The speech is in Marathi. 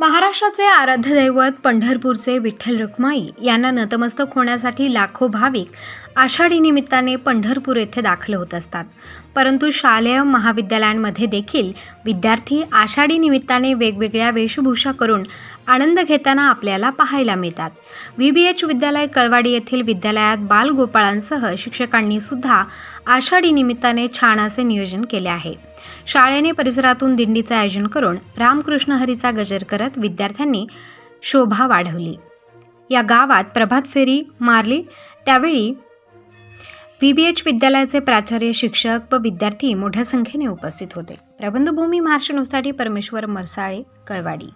महाराष्ट्राचे आराध्य दैवत पंढरपूरचे विठ्ठल रुक्माई यांना नतमस्तक होण्यासाठी लाखो भाविक आषाढी निमित्ताने पंढरपूर येथे दाखल होत असतात. परंतु शालेय महाविद्यालयांमध्ये देखील विद्यार्थी आषाढी निमित्ताने वेगवेगळ्या वेशभूषा करून आनंद घेताना आपल्याला पाहायला मिळतात. व्ही बी एच विद्यालय कळवाडी येथील विद्यालयात बालगोपाळांसह शिक्षकांनी सुद्धा आषाढी निमित्ताने छान असे नियोजन केले आहे. शाळेने परिसरातून दिंडीचं आयोजन करून रामकृष्ण हरीचा गजर करत विद्यार्थ्यांनी शोभा वाढवली. या गावात प्रभात फेरी मारली. त्यावेळी व्ही बी एच विद्यालयाचे प्राचार्य शिक्षक व विद्यार्थी मोठ्या संख्येने उपस्थित होते. प्रबंधभूमी महाराष्ट्र न्यूजसाठी परमेश्वर मरसाळे कळवाडी.